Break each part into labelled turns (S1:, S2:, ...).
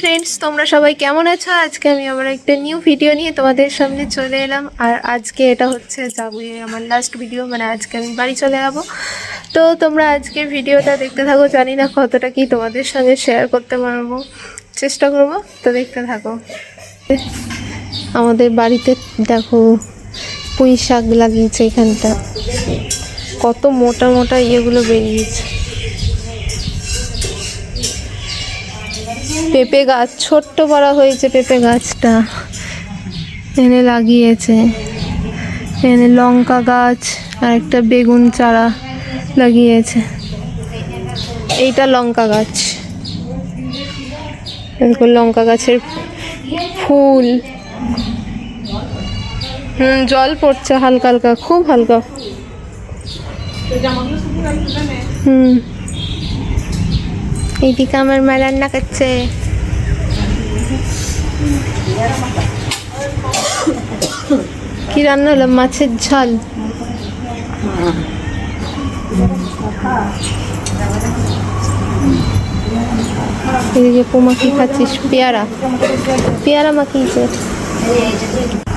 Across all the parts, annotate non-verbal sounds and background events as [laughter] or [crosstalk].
S1: Friends তোমরা সবাই কেমন আছো? আজকে আমি আবার একটা নিউ ভিডিও নিয়ে তোমাদের সামনে চলে এলাম। আর আজকে এটা হচ্ছে যাবুয়ে আমার লাস্ট ভিডিও মানে আজকে আমি বাড়ি চলে যাব। তো তোমরা আজকে ভিডিওটা দেখতে থাকো, জানি না কতটা কি তোমাদের সঙ্গে শেয়ার করতে পারব। চেষ্টা করব, তো দেখতে থাকো। আমাদের বাড়িতে দেখো, পুঁই শাক লাগিয়েছে এখানটা। কত মোটা মোটা ইয়েগুলো বেরিয়েছে। পেঁপে গাছ, ছোট্ট করা হয়েছে পেঁপে গাছটা। এনে লাগিয়েছে। এনে লঙ্কা গাছ আর একটা বেগুন চারা লাগিয়েছে। এইটা লঙ্কা গাছ। এরকম লঙ্কা গাছের ফুল। হুম, জল পড়ছে হালকা হালকা, খুব হালকা। হুম। এইদিকে আমার মা রান্না করছে কি রান্না হলো? মাছের ঝাল। এদিকে পোমা কি খাচ্ছিস? পেয়ারা। পেয়ারা মাখিয়েছে।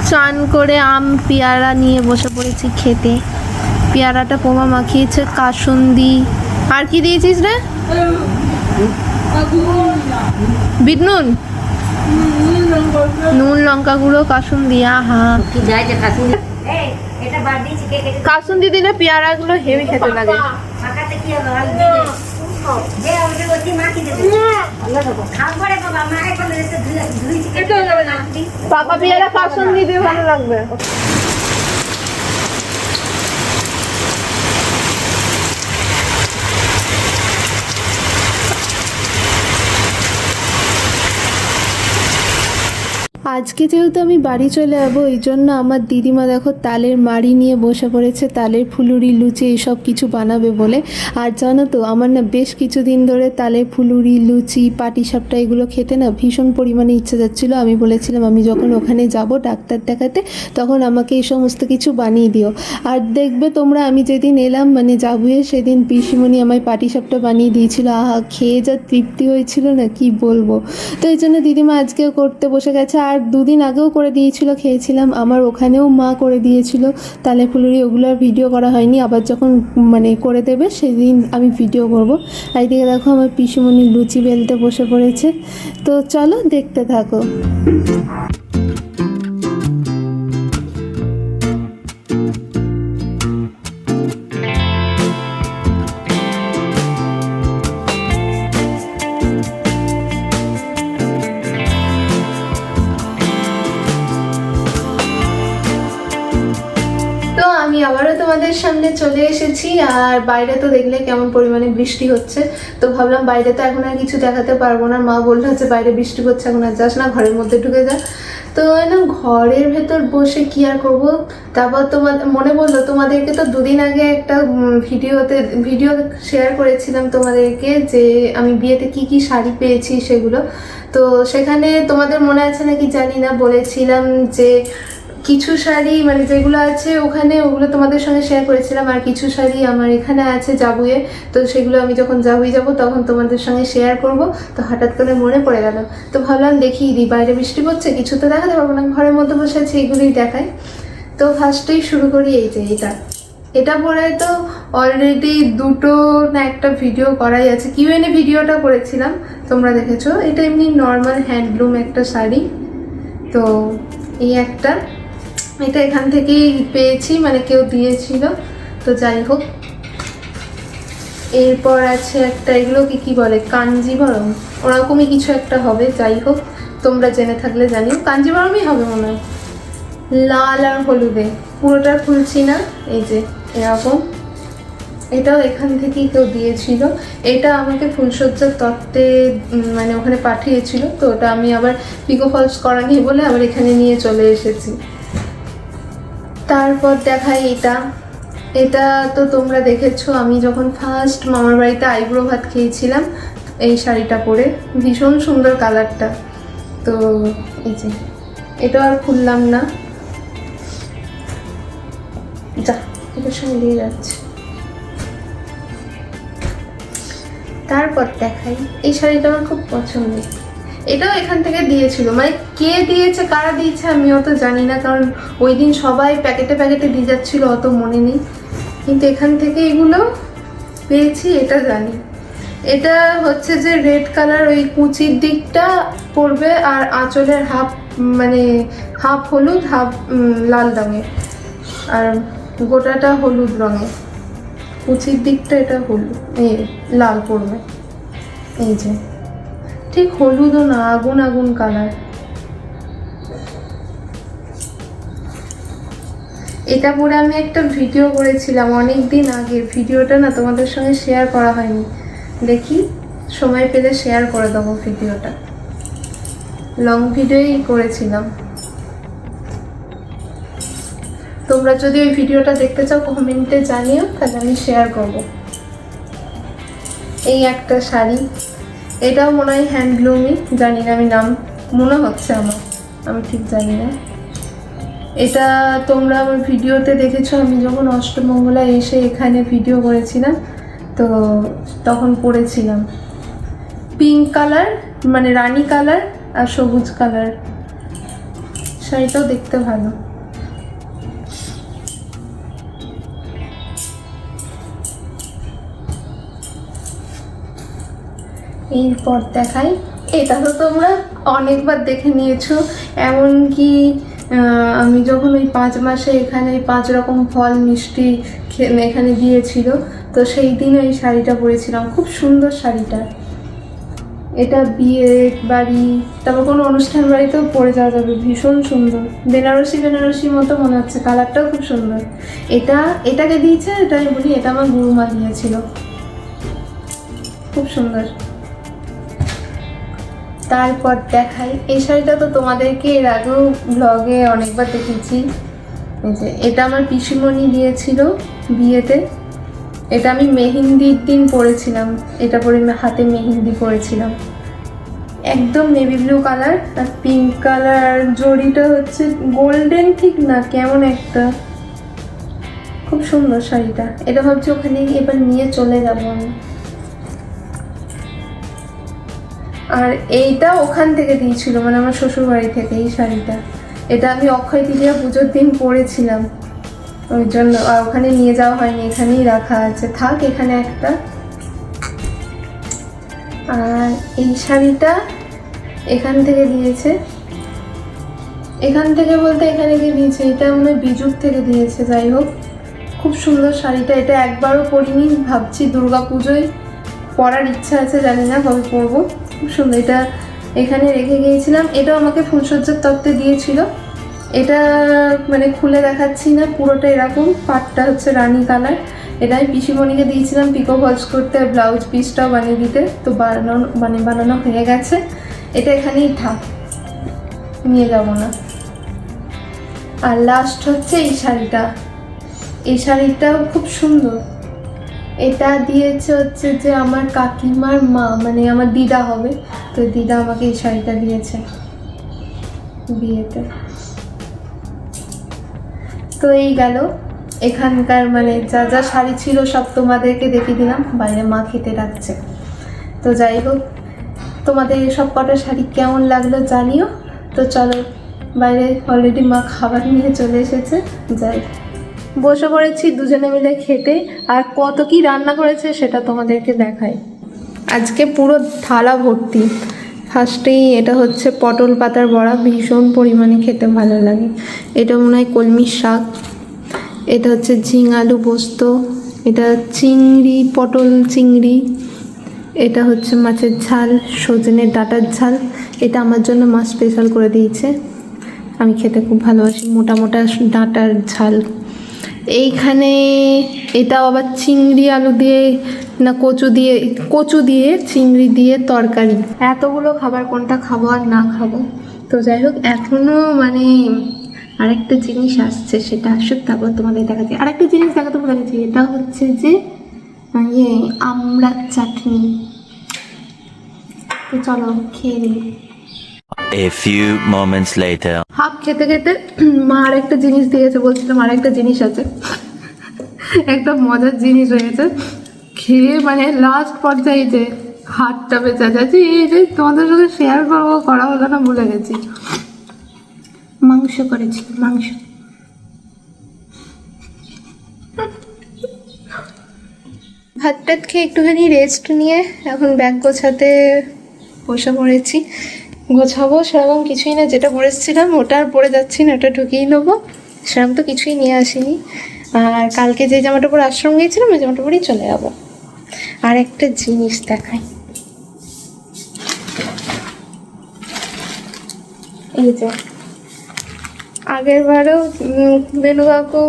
S1: চান করে আম, পেয়ারা নিয়ে বসে পড়েছি খেতে। পেয়ারাটা পোমা মাখিয়েছে, কাসুন্দি। আর কি দিয়েছিস রে? বিট নুন? নুন লঙ্কা গুঁড়ো কাসুন্দি আহা।
S2: কি যায় যে খাসি এই এটা বাদ দিয়েছি কে কেটে
S1: কাসুন্দি দিলে পেয়ারাগুলো হেভি খেতে লাগে।
S2: দিয়ে
S1: পাকা পেয়ারা কাসুন্দি দিয়ে ভালো লাগবে। আজকে যেহেতু আমি বাড়ি চলে যাব, এই জন্য আমার দিদিমা দেখো তালের মাড়ি নিয়ে বসে পড়েছে, তালের ফুলুরি, লুচি এইসব কিছু বানাবে বলে। আর জানো তো, আমার না বেশ কিছুদিন ধরে তালের ফুলুরি, লুচি, পাটিসাপটা এগুলো খেতে না ভীষণ পরিমাণে ইচ্ছে যাচ্ছিল। আমি বলেছিলাম, আমি যখন ওখানে যাব ডাক্তার দেখাতে, তখন আমাকে এই সমস্ত কিছু বানিয়ে দিও। আর দেখবে তোমরা, আমি যেদিন এলাম মানে যাবুয়ে সেদিন পিসিমণি আমায় পাটিসাপটা বানিয়ে দিয়েছিল। আহা, খেয়ে যা তৃপ্তি হয়েছিল না, কি বলব? তো এই জন্য দিদিমা আজকেও করতে বসে গেছে। আর দুদিন আগেও করে দিয়েছিল, খেয়েছিলাম। আমার ওখানেও মা করে দিয়েছিল। তালে ফুলুরি ওগুলোর ভিডিও করা হয়নি। আবার যখন মানে করে দেবে, সেদিন আমি ভিডিও করব। আর এদিকে দেখো আমার পিসুমণি লুচি বেলতে বসে পড়েছে। তো চলো দেখতে থাকো। সামনে চলে এসেছি আর বাইরে তো দেখলে কেমন পরিমাণে বৃষ্টি হচ্ছে। তো ভাবলাম বাইরে তো এখন আর কিছু দেখাতে পারব না। মা বলল যে বাইরে বৃষ্টি হচ্ছে, এখন আর যাস না, ঘরের মধ্যে ঢুকে যা। তো না, ঘরের ভেতর বসে কি আর করব? তারপর তোমাদের মনে বলল তোমাদেরকে তো দুদিন আগে একটা ভিডিওতে, ভিডিও শেয়ার করেছিলাম তোমাদেরকে যে আমি বিয়েতে কি কি শাড়ি পেয়েছি সেগুলো। তো সেখানে তোমাদের মনে আছে নাকি? জানি না, বলেছিলাম যে কিছু শাড়ি মানে যেগুলো আছে ওখানে, ওগুলো তোমাদের সঙ্গে শেয়ার করেছিলাম। আর কিছু শাড়ি আমার এখানে আছে জাবুয়ে। তো সেগুলো আমি যখন জাবুয়ে যাব, তখন তোমাদের সঙ্গে শেয়ার করব। তো হঠাৎ করে মনে পড়ে গেল। তো ভাবলাম দেখি দিই বাইরে বৃষ্টি পড়ছে, কিছু তো দেখাতে পারব না। ঘরের মধ্যে বসে আছে, এগুলোই দেখাই। তো ফার্স্টেই শুরু করি এই যে এটা। এটা পরে তো অলরেডি দুটো না একটা ভিডিও করাই আছে। কিউএনএ ভিডিওটা করেছিলাম, তোমরা দেখেছ। এটা এমনি নর্মাল হ্যান্ডলুম একটা শাড়ি। তো এই একটা। এটা এখান থেকেই পেয়েছি মানে কেউ দিয়েছিল। তো যাই হোক, এরপর আছে একটা, এগুলো কি কি বলে, কাঞ্জিবরম। ওরকমই কিছু একটা হবে, যাই হোক, তোমরা জেনে থাকলে জানিও। কাঞ্জিবরমই হবে মনে হয়। লাল আর হলুদে। পুরোটা খুলছি না, এই যে, এরকম। এটাও এখান থেকেই কেউ দিয়েছিল। এটা আমাকে ফুলসজ্জার তত্ত্বে মানে ওখানে পাঠিয়েছিল। তো ওটা আমি আবার পিকো ফলস করা নেই বলে আবার এখানে নিয়ে চলে এসেছি। তারপর দেখাই এটা। এটা তো তোমরা দেখেছ, আমি যখন ফার্স্ট মামার বাড়িতে আইব্রো ভাত খেয়েছিলাম, এই শাড়িটা পরে, ভীষণ সুন্দর কালারটা। তো এই যে, এটা আর খুললাম না। যা, এটার সঙ্গে দিয়ে যাচ্ছে। তারপর দেখাই, এই শাড়িটা আমার খুব পছন্দের। এটাও এখান থেকে দিয়েছিল। মানে কে দিয়েছে, কারা দিয়েছে আমিও তো জানি না, কারণ ওই দিন সবাই প্যাকেটে প্যাকেটে দিয়ে যাচ্ছিল, অত মনে নেই। কিন্তু এখান থেকে এগুলো পেয়েছি, এটা জানি। এটা হচ্ছে যে রেড কালার ওই কুচির দিকটা পড়বে আর আঁচলের হাফ মানে হাফ হলুদ, হাফ লাল রঙের। আর গোটাটা হলুদ রঙের। কুচির দিকটা এটা হলুদ এই লাল পড়বে। এই যে। ঠিক হলুদও না, আগুন আগুন কালার এটা পরে আমি একটা ভিডিও করেছিলাম অনেক দিন আগে। ভিডিওটা না তোমাদের সঙ্গে শেয়ার করা হয়নি। দেখি, সময় পেলে শেয়ার করে দেবো ভিডিওটা লং ভিডিওই করেছিলাম। তোমরা যদি ওই ভিডিওটা দেখতে চাও কমেন্টে জানিও, তাহলে আমি শেয়ার করব। এই একটা শাড়ি। এটাও মনে হয় হ্যান্ডলুমই জানি না আমি নাম, মনে হচ্ছে আমার, আমি ঠিক জানি না। এটা তোমরা আমার ভিডিওতে দেখেছ, আমি যখন অষ্টমঙ্গলা এসে এখানে ভিডিও করেছিলাম, তো তখন পরেছিলাম পিঙ্ক কালার মানে রানী কালার আর সবুজ কালার শাড়িটাও দেখতে ভালো। এরপর দেখাই। এটা তো তোমরা অনেকবার দেখে নিয়েছো। এমনকি আমি যখন ওই পাঁচ মাসে এখানে পাঁচ রকম ফল, মিষ্টি এখানে দিয়েছিল, তো সেই দিন ওই শাড়িটা পরেছিলাম। খুব সুন্দর শাড়িটা। এটা বিয়ে বাড়ি, তারপর কোনো অনুষ্ঠান বাড়িতেও পরে যাওয়া যাবে। ভীষণ সুন্দর। বেনারসি বেনারসি মতো মনে হচ্ছে। কালারটাও খুব সুন্দর। এটা, এটাকে দিয়েছে, এটা আমি বলি, এটা আমার গুরুমা দিয়েছিল। খুব সুন্দর। তারপর দেখাই। এই শাড়িটা তো তোমাদেরকে এর আগেও ব্লগে অনেকবার দেখেছি। এটা আমার পিসিমণি দিয়েছিল বিয়েতে। এটা আমি মেহেন্দির দিন পরেছিলাম। এটা পরে হাতে মেহেন্দি পরেছিলাম একদম নেভি ব্লু কালার আর পিঙ্ক কালার জড়িটা হচ্ছে গোল্ডেন ঠিক না, কেমন একটা। খুব সুন্দর শাড়িটা। এটা ভাবছি ওখানে এবার নিয়ে চলে যাব আমি। আর এইটা ওখান থেকে দিয়েছিল মানে আমার শ্বশুর বাড়ি থেকে এই শাড়িটা। এটা আমি অক্ষয় তৃতীয়া পুজোর দিন পরেছিলাম। ওই জন্য, আর ওখানে নিয়ে যাওয়া হয়নি, এখানেই রাখা আছে। থাক এখানে একটা। আর এই শাড়িটা এখান থেকে দিয়েছে। এখান থেকে বলতে এখানে গিয়ে দিয়েছে, এটা মনে হয় বিজুর থেকে দিয়েছে, যাই হোক। খুব সুন্দর শাড়িটা, এটা একবারও পরিনি, ভাবছি দুর্গা পুজোয় পরার ইচ্ছা আছে, জানি না কবে পরবো। খুব সুন্দর। এটা এখানে রেখে গিয়েছিলাম। এটাও আমাকে ফুলসজ্জার তত্ত্বে দিয়েছিল। এটা মানে খুলে দেখাচ্ছি না। পুরোটা এরকম। পাটটা হচ্ছে রানী কালার। এটা আমি পিসিমণিকে দিয়েছিলাম পিকো ফলস করতে। ব্লাউজ পিসটাও বানিয়ে দিতে। তো বানানো মানে বানানো হয়ে গেছে। এটা এখানেই থাক। নিয়ে যাব না। আর লাস্ট হচ্ছে এই শাড়িটা। এই শাড়িটাও খুব সুন্দর। এটা দিয়েছে হচ্ছে যে আমার কাকিমার মা মানে আমার দিদা হবে। তো দিদা আমাকে এই শাড়িটা দিয়েছে বিয়েতে। তো এই গেল। এখানকার মানে যা যা শাড়ি ছিল সব তোমাদেরকে দেখিয়ে দিলাম। বাইরে মা খেতে রাখছে তো যাই হোক, তোমাদের সব কটা শাড়ি কেমন লাগল জানিও। তো চলো, বাইরে অলরেডি মা খাবার নিয়ে চলে এসেছে। যাই। বসে পড়েছি দুজনে মিলে খেতে আর কত কি রান্না করেছে সেটা তোমাদেরকে দেখাই। আজকে পুরো থালা ভর্তি। ফার্স্টেই এটা হচ্ছে পটল পাতার বড়া, ভীষণ পরিমাণে খেতে ভালো লাগে। এটা মনে হয় কলমির শাক। এটা হচ্ছে ঝিং আলু পোস্ত। এটা চিংড়ি, পটল চিংড়ি। এটা হচ্ছে মাছের ঝাল সজনের ডাটার ঝাল। এটা আমার জন্য মা স্পেশাল করে দিয়েছে। আমি খেতে খুব ভালোবাসি। মোটা মোটা ডাঁটার ঝাল। এইখানে এটা আবার চিংড়ি আলু দিয়ে না কচু দিয়ে কচু দিয়ে চিংড়ি দিয়ে তরকারি। এতগুলো খাবার কোনটা খাব আর না খাব? তো যাই হোক এখনও মানে আরেকটা জিনিস আসছে সেটা আসুক তারপর তোমাদের দেখাচ্ছি। আরেকটা জিনিস দেখাতে গেছি এটা হচ্ছে যে ইয়ে আমড়ার চাটনি। তো চলো, খেয়ে নিই।
S3: A few moments later.
S1: Half খেতে খেতে মা আরেকটা জিনিস দিয়েছে, বলছিলাম আরেকটা জিনিস আছে। একটা মজার জিনিস হয়েছে খেয়ে মানে লাস্ট পর্যায়ে যে হাতটা বেঁচে যাচ্ছি যে তোমাদের সাথে শেয়ার করব, করা হলো না, ভুলে গেছি। মাংস করেছি, মাংস। ভাত টাত খেয়ে একটুখানি রেস্ট নিয়ে, এখন ব্যাগ গোছাতে বসে পড়েছি। গোছাবো, সেরকম কিছুই না, যেটা পরেছিলাম ওটা আর পরে যাচ্ছি না, ওটা ঢুকিয়ে নেব। সেরকম তো কিছুই নিয়ে আসিনি। আর কালকে যে জামাটা পরে আশ্রম গিয়েছিলাম, ওই জামাটা পরেই চলে যাব। আর একটা জিনিস দেখাই। এই যে, আগের বারেও বেনু কাকু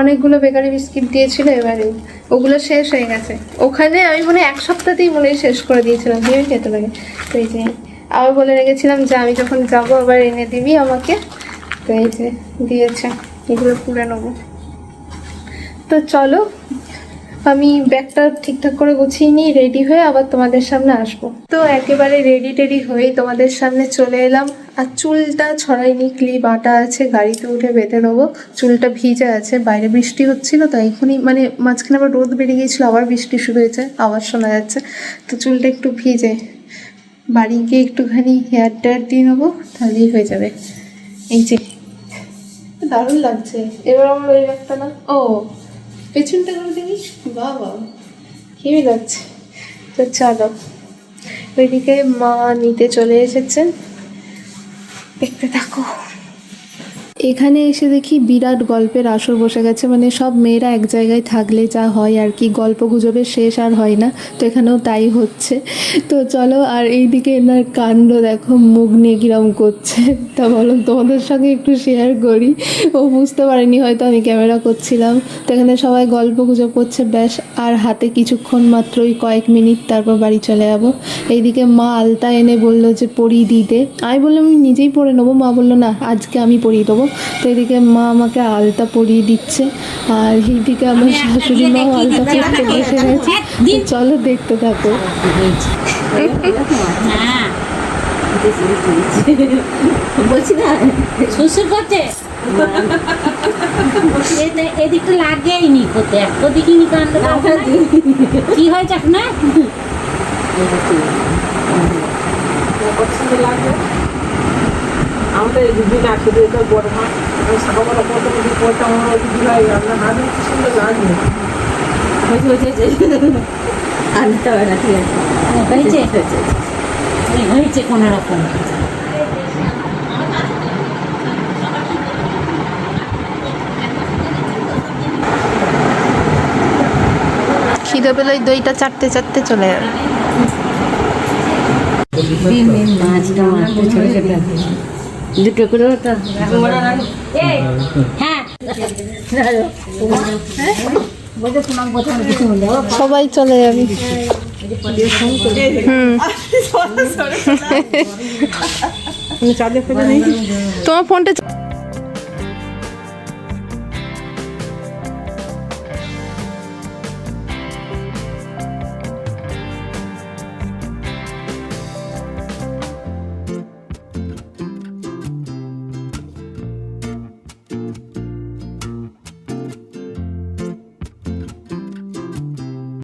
S1: অনেকগুলো বেকারি বিস্কিট দিয়েছিল, এবারে ওগুলো শেষ হয়ে গেছে। ওখানে আমি মনে এক সপ্তাহতেই মনে শেষ করে দিয়েছিলাম দিয়ে খেতে লাগে তো এই যে আবার বলে রেখেছিলাম যে আমি যখন যাব আবার এনে দিবি আমাকে। তো এই যে দিয়েছে, এগুলো পুরে নেব। তো চলো, আমি ব্যাগটা ঠিকঠাক করে গুছিয়ে নিই রেডি হয়ে আবার তোমাদের সামনে আসব। তো একেবারে রেডি টেডি হয়ে তোমাদের সামনে চলে এলাম। আর চুলটা ছড়াইনি ক্লিপ আটা আছে, গাড়িতে উঠে বেঁধে নেব। চুলটা ভিজে আছে, বাইরে বৃষ্টি হচ্ছিল, তো এখনই মানে মাঝখানে আবার রোদ বেরিয়ে গিয়েছিল, আবার বৃষ্টি শুরু হয়েছে আওয়াজ শোনা যাচ্ছে। তো চুলটা একটু ভিজে বাড়ি গিয়ে একটুখানি হেয়ার টেয়ার দিয়ে নেব, তাহলেই হয়ে যাবে। এই যে, দারুণ লাগছে। এবার আমার ওই একটা না? ও, পেছনটা করে দিবি বাবা হেবি লাগছে। তো চলো ওইদিকে মা নিতে চলে এসেছেন দেখতে থাকো। এখানে এসে দেখি বিরাট গল্পের আসর বসে গেছে মানে সব মেয়েরা এক জায়গায় থাকলে যা হয় আর কি, গল্প গুজবের শেষ আর হয় না, তো এখানেও তাই হচ্ছে। তো চলো আর এইদিকে এনার কাণ্ড দেখো, মুখ নিয়ে কিরম করছে। তা বলো, তোমাদের সঙ্গে একটু শেয়ার করি। ও বুঝতে পারেনি হয়তো আমি ক্যামেরা করছিলাম। তো এখানে সবাই গল্প গুজব করছে, ব্যাস, আর হাতে কিছুক্ষণ মাত্রই কয়েক মিনিট তারপর বাড়ি চলে যাব। এইদিকে মা আলতা এনে বলল যে পরিয়ে দিতে। আমি বললাম, আমি নিজেই পরে নেব? মা বলল, না, আজকে আমি পরিয়ে দেবো। তো এদিকে মা আমাকে আলতা পরিয়ে দিচ্ছে আর এইদিকে আমার শাশুড়ি মাও আলতা পরতে বসে গেছে তো চলো দেখতে থাকো।
S2: হ্যাঁ। বলছি না শ্বশুর করছে এদিকটা লাগেইনি করতে এত দেখিনি কাণ্ড কি হয়েছে আপনার
S4: আমাদের দিন আসলে এটা বড় মা সকালবেলা কত কিছু করতাম আমরা ওই দিলাই আমরা না কি সুন্দর লাগে
S2: হয়েছে হয়েছে আনতে হবে না ঠিক আছে হয়েছে? হয়েছে কোনো রকম।
S1: খিদে পেলে দইটা চারটে চারটে চলে যাবে।
S2: মাছটা মাছটা ছোটো ছোটো দুটো করে হ্যাঁ
S1: সবাই চলে যাবি। [laughs] তোমার ফোনটা